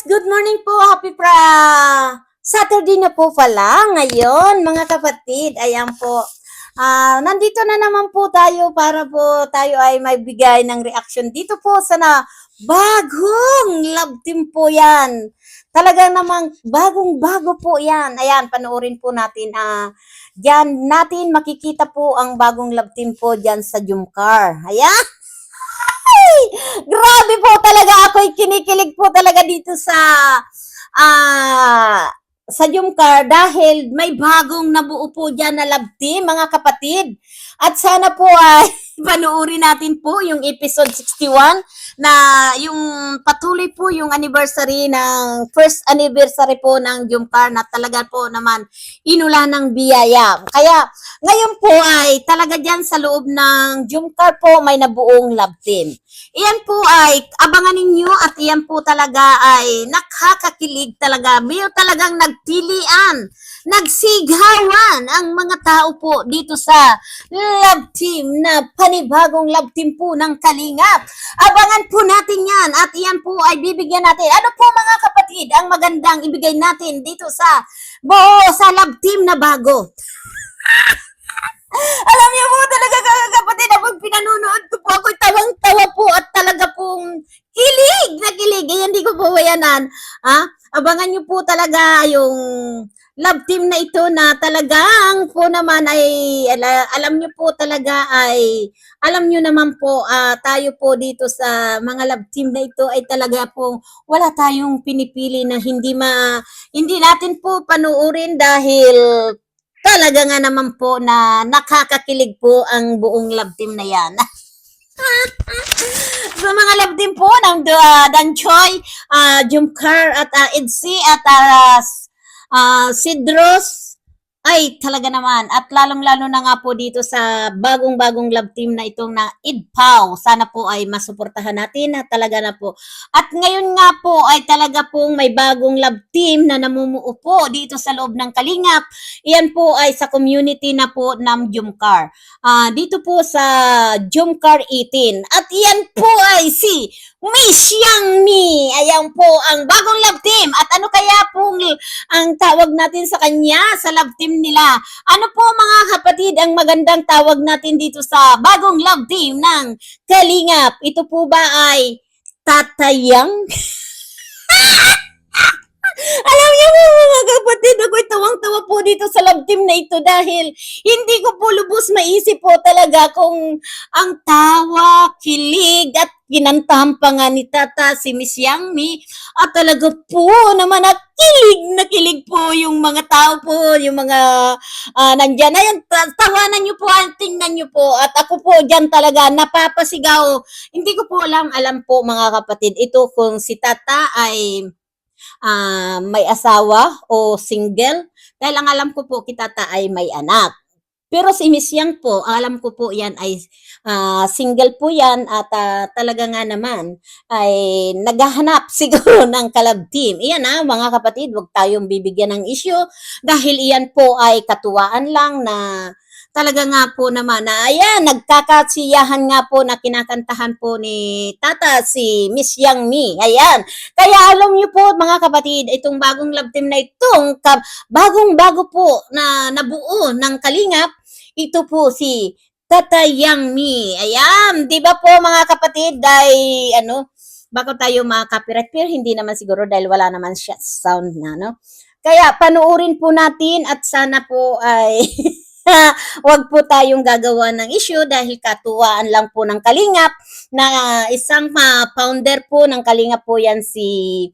Good morning po. Happy pra Saturday na po pala ngayon, mga kapatid. Ayan po. Ah, nandito na naman po tayo para po tayo ay may bigay ng reaction dito po sa na bagong love team po yan. Talagang namang bagong bago po yan. Ayan, panoorin po natin. Ah, diyan natin makikita po ang bagong love team po diyan sa Jumcar. Ayan. Grabe po talaga ako'y kinikilig po talaga dito sa ah sa Jumcar dahil may bagong nabuo po dyan na love team, mga kapatid. At sana po ay panoorin natin po yung episode 61 na yung patuloy po yung anniversary ng first anniversary po ng Jumcar na talaga po naman inula ng biyaya. Kaya ngayon po ay talaga dyan sa loob ng Jumcar po may nabuong love team. Iyan po ay abangan ninyo at iyan po talaga ay nakakakilig talaga. May talagang nagpilian, nagsigawan ang mga tao po dito sa love team na panibagong love team po ng Kalingap. Abangan po natin yan at iyan po ay bibigyan natin. Ano po mga kapatid ang magandang ibigay natin dito sa buo sa love team na bago? Alam niyo po talaga mga kapatid, pag pinanunood ko po, ako'y tawang-tawa po at talaga pong kilig na kilig. Eh, hindi ko po bayanan. Ha? Abangan niyo po talaga yung love team na ito na talagang po naman ay ala- alam niyo po talaga ay alam niyo naman po ah, tayo po dito sa mga love team na ito ay talaga po wala tayong pinipili na hindi ma hindi natin po panuurin dahil talaga nga naman po na nakakakilig po ang buong love team na yan. Sa mga love team po ng uh, Dan Choi, uh, Jumcar at uh, Idsi at uh, uh, Sidros, ay talaga naman. At lalong-lalo na nga po dito sa bagong-bagong love team na itong na Idpaw. Sana po ay masuportahan natin na talaga na po. At ngayon nga po ay talaga pong may bagong love team na namumuo po dito sa loob ng Kalingap. Iyan po ay sa community na po ng Jumcar. Ah, dito po sa Jumcar 18. At iyan po ay si Miss Yang. Ayan po ang bagong love team. At ano kaya pong ang tawag natin sa kanya sa love team nila? Ano po mga kapatid ang magandang tawag natin dito sa bagong love team ng Kalingap? Ito po ba ay tatayang? Alam niyo po mga kapatid, ako'y tawang-tawa po dito sa love team na ito dahil hindi ko po lubos maisip po talaga kung ang tawa, kilig at kinantahan pa ni Tata si Miss Yang Mi at talaga po naman at kilig na kilig po yung mga tao po, yung mga uh, nandyan. Ayun, ta- tawanan niyo po, at tingnan niyo po at ako po dyan talaga napapasigaw. Hindi ko po alam, alam po mga kapatid, ito kung si Tata ay ah, may asawa o single. Dahil ang alam ko po, kitata ay may anak. Pero si Miss Yang po, alam ko po yan ay ah, single po yan at ah, talaga nga naman ay naghahanap siguro ng kalab team. Iyan ah, mga kapatid, wag tayong bibigyan ng issue dahil iyan po ay katuwaan lang na talaga nga po naman na ayan, nagkakasiyahan nga po na kinakantahan po ni Tata si Miss Yang Mi. Ayan. Kaya alam niyo po mga kapatid, itong bagong love team na itong bagong-bago po na nabuo ng Kalingap, ito po si Tata Yang Mi. Ayan, 'di ba po mga kapatid, ay ano, baka tayo mga-copyright pero hindi naman siguro dahil wala naman siya sound na, no? Kaya panuorin po natin at sana po ay wag po tayong gagawa ng issue dahil katuwaan lang po ng Kalingap na isang uh, founder po ng Kalingap po yan si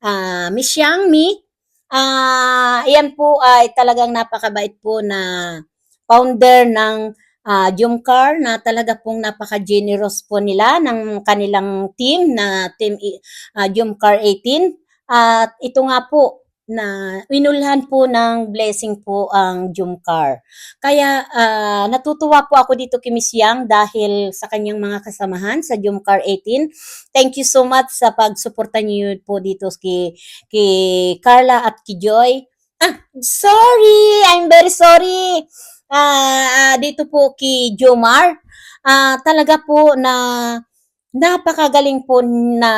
uh, Miss Yang Mi. Uh, yan po ay talagang napakabait po na founder ng uh, Jumcar na talaga pong napaka-generous po nila ng kanilang team na team uh, Jumcar 18. At ito nga po, na inulhan po ng blessing po ang Jumcar. Kaya uh, natutuwa po ako dito kay Miss Yang dahil sa kanyang mga kasamahan sa Jumcar 18. Thank you so much sa pagsuporta niyo po dito kay, kay Carla at kay Joy. Ah, sorry! I'm very sorry! Uh, uh, dito po kay Jomar. Uh, talaga po na napakagaling po na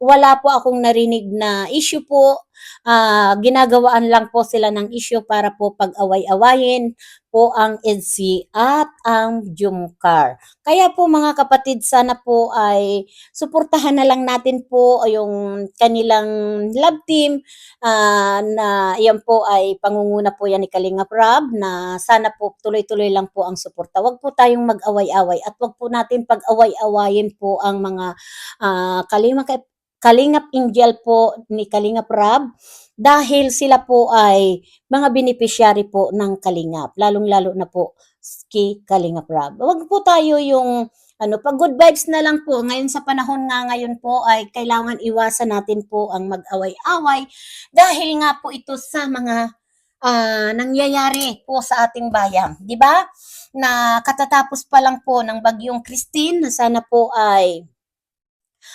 wala po akong narinig na issue po. Ah, ginagawaan lang po sila ng issue para po pag-away-awayin po ang EDSI at ang Jumcar. Kaya po mga kapatid, sana po ay suportahan na lang natin po yung kanilang love team ah, na iyan po ay pangunguna po yan ni Kalinga Prab na sana po tuloy-tuloy lang po ang suporta. Huwag po tayong mag-away-away at huwag po natin pag-away-awayin po ang mga ah, Kalinga Kalingap Angel po ni Kalingap Rab dahil sila po ay mga beneficiary po ng Kalingap, lalong-lalo na po kay Kalingap Rab. Huwag po tayo yung ano, pag good vibes na lang po, ngayon sa panahon nga ngayon po ay kailangan iwasan natin po ang mag-away-away dahil nga po ito sa mga ah, nangyayari po sa ating bayan. Di ba? Na katatapos pa lang po ng bagyong Christine na sana po ay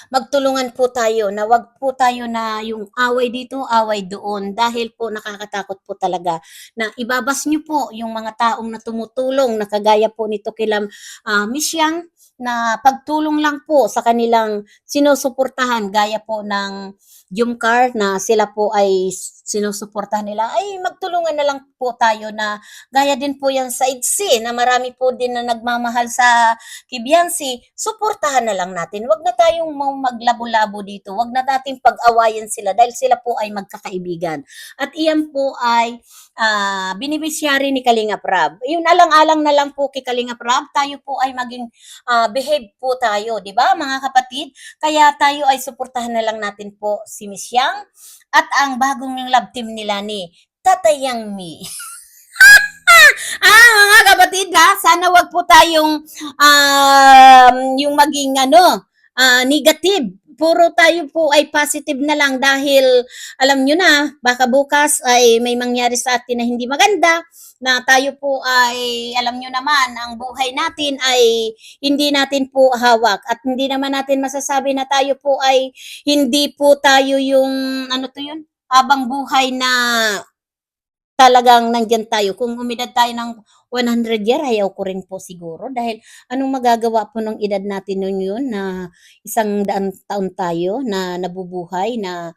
magtulungan po tayo na wag po tayo na yung away dito, away doon. Dahil po nakakatakot po talaga na ibabas niyo po yung mga taong na tumutulong na kagaya po nito kila uh, Miss Yang na pagtulong lang po sa kanilang sinusuportahan gaya po ng Jumcar na sila po ay sinusuportahan nila ay magtulungan na lang po tayo na gaya din po yan sa IDC na marami po din na nagmamahal sa Kibiansi, suportahan na lang natin. Huwag na tayong maglabo-labo dito. Huwag na natin pag-awayan sila dahil sila po ay magkakaibigan. At iyan po ay ah, binibisyari ni Kalinga Prab. Yun alang-alang na lang po kay Kalinga Prab, tayo po ay maging ah, behave po tayo, di ba mga kapatid? Kaya tayo ay suportahan na lang natin po si Miss Yang at ang bagong love team nila ni Tatayang Mi. ah, mga kapatid ha, sana wag po tayong um, yung maging ano, ah, negative. Puro tayo po ay positive na lang dahil alam nyo na, baka bukas ay may mangyari sa atin na hindi maganda, na tayo po ay, alam nyo naman, ang buhay natin ay hindi natin po hawak at hindi naman natin masasabi na tayo po ay hindi po tayo yung, ano to yun, habang buhay na talagang nandyan tayo. Kung umidad tayo ng 100 year, ayaw ko rin po siguro. Dahil anong magagawa po ng edad natin nun yun na isang daan taon tayo na nabubuhay na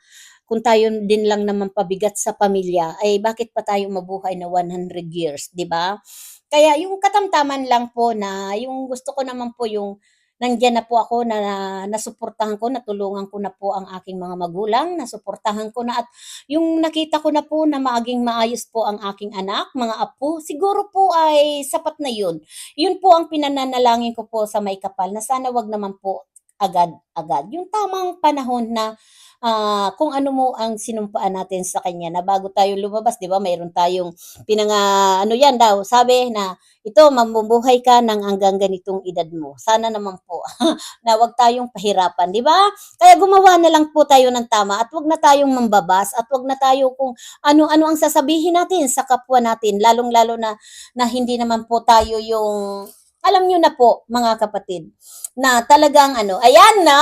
kung tayo din lang naman pabigat sa pamilya, ay bakit pa tayo mabuhay na 100 years, di ba? Kaya yung katamtaman lang po na yung gusto ko naman po yung nandyan na po ako na, na nasuportahan ko, natulungan ko na po ang aking mga magulang, nasuportahan ko na at yung nakita ko na po na maging maayos po ang aking anak, mga apo, siguro po ay sapat na yun. Yun po ang pinananalangin ko po sa may kapal na sana wag naman po agad-agad. Yung tamang panahon na ah, kung ano mo ang sinumpaan natin sa kanya na bago tayo lumabas, 'di ba? Mayroon tayong pinanga ano 'yan daw, sabi na ito mamumuhay ka ng hanggang ganitong edad mo. Sana naman po na wag tayong pahirapan, 'di ba? Kaya gumawa na lang po tayo ng tama at wag na tayong mambabas at wag na tayo kung ano-ano ang sasabihin natin sa kapwa natin, lalong-lalo na na hindi naman po tayo yung alam nyo na po, mga kapatid, na talagang ano, ayan na,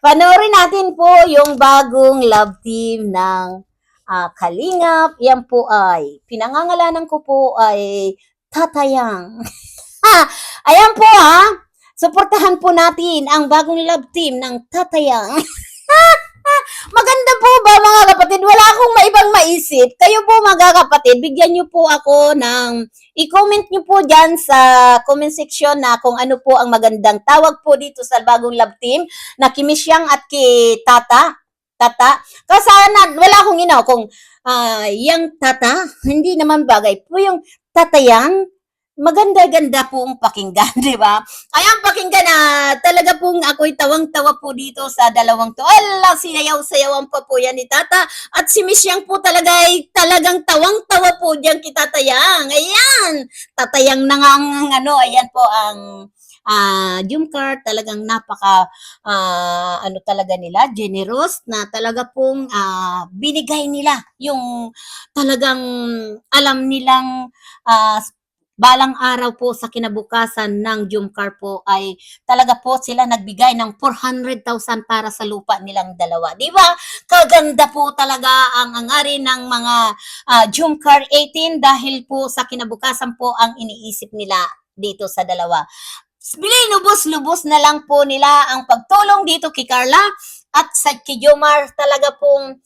panoorin natin po yung bagong love team ng ah, Kalingap. Yan po ay, pinangangalanan ko po ay Tatayang. ayan po ha, suportahan po natin ang bagong love team ng Tatayang. Ba mga kapatid? Wala akong maibang maisip. Kayo po mga kapatid, bigyan niyo po ako ng, i-comment niyo po dyan sa comment section na kung ano po ang magandang tawag po dito sa bagong love team na Kimisyang at ki Tata. Tata. Kasi na, wala akong inaw kung ah, yung Tata, hindi naman bagay po yung Tatayang, maganda-ganda pong pakinggan, di ba? Ayan, pakinggan na talaga pong ako'y tawang-tawa po dito sa dalawang to. Ala, sinayaw-sayawan pa po yan ni Tata. At si Miss Yang po talaga ay talagang tawang-tawa po diyan kay Tatayang. Ayan, Tatayang na nga ang ano, ayan po ang ah Jumcar talagang napaka ah, ano talaga nila generous na talaga pong ah, binigay nila yung talagang alam nilang ah, balang araw po sa kinabukasan ng Jumcar po ay talaga po sila nagbigay ng 400,000 para sa lupa nilang dalawa. Di ba? Kaganda po talaga ang angari ng mga uh, Jumcar 18 dahil po sa kinabukasan po ang iniisip nila dito sa dalawa. Bili lubos-lubos na lang po nila ang pagtulong dito kay Carla at sa Kijomar talaga pong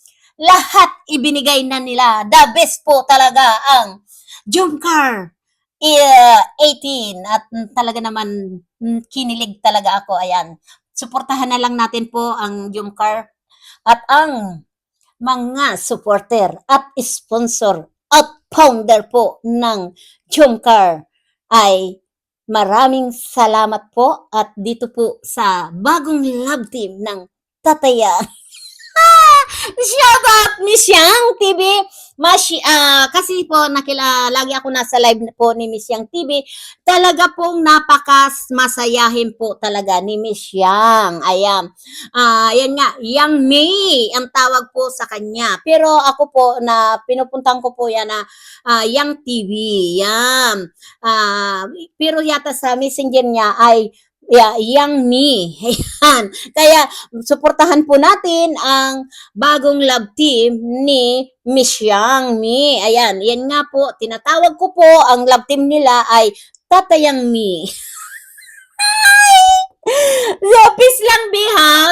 lahat ibinigay na nila. The best po talaga ang Jumcar 18 at talaga naman mm, kinilig talaga ako. Ayan. Suportahan na lang natin po ang Jumcar at ang mga supporter at sponsor at founder po ng Jumcar ay maraming salamat po at dito po sa bagong love team ng Tataya. Shout out Miss Yang TV. Mashi, ah, kasi po nakila, lagi ako nasa live po ni Miss Yang TV. Talaga pong napakas masayahin po talaga ni Miss Yang. Ayan. Ah, yan nga, Yang May ang tawag po sa kanya. Pero ako po na pinupuntan ko po yan na ah, Yang TV. Yan. Ah, pero yata sa messenger niya ay yeah, Yang Me. Ayan. Kaya suportahan po natin ang bagong love team ni Miss Yang Mi. Ayan, yan nga po, tinatawag ko po, ang love team nila ay Tatayang Mi. Peace lang,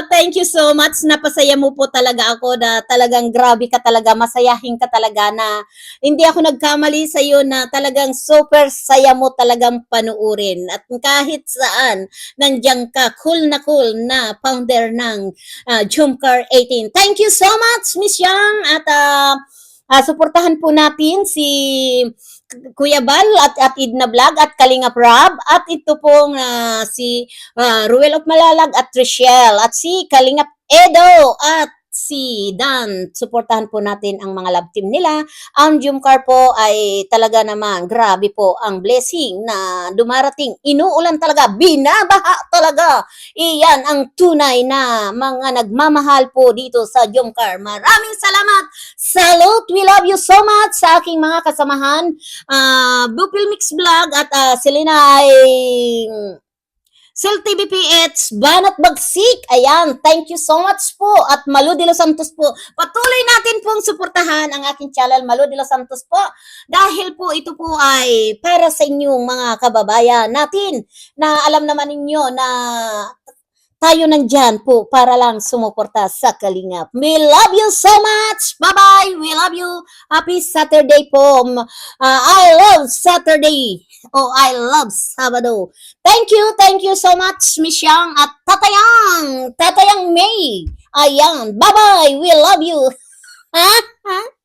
Thank you so much. Napasaya mo po talaga ako na talagang grabe ka talaga, masayahin ka talaga na hindi ako nagkamali sa iyo na talagang super saya mo talagang panuurin. At kahit saan, nandiyan ka, cool na cool na founder ng uh, Jumcar 18. Thank you so much, Miss Yang. At ah, ah, suportahan po natin si Kuya Bal at, at Idna Vlog at Kalinga Prab at ito pong ah, si ah, Ruel of Malalag at Trishelle at si Kalingap Edo at si Dan. Suportahan po natin ang mga love team nila. Ang Jumcar po ay talaga naman, grabe po ang blessing na dumarating. Inuulan talaga, binabaha talaga. Iyan ang tunay na mga nagmamahal po dito sa Jumcar. Maraming salamat. Salute, we love you so much sa aking mga kasamahan. Uh, Bupil Mix Vlog at uh, Selena ay Sil TVPH, Banat Bagsik. Ayan, thank you so much po. At Malu de los Santos po. Patuloy natin pong suportahan ang aking channel, Malu de los Santos po. Dahil po ito po ay para sa inyong mga kababayan natin na alam naman ninyo na tayo nandyan po para lang sumuporta sa Kalingap. We love you so much. Bye-bye. We love you. Happy Saturday po. M- uh, I love Saturday. Oh, I love Sabado. Thank you. Thank you so much, Miss Yang at Tatayang. Tatayang May. Ayan. Bye-bye. We love you. Ha? Ha?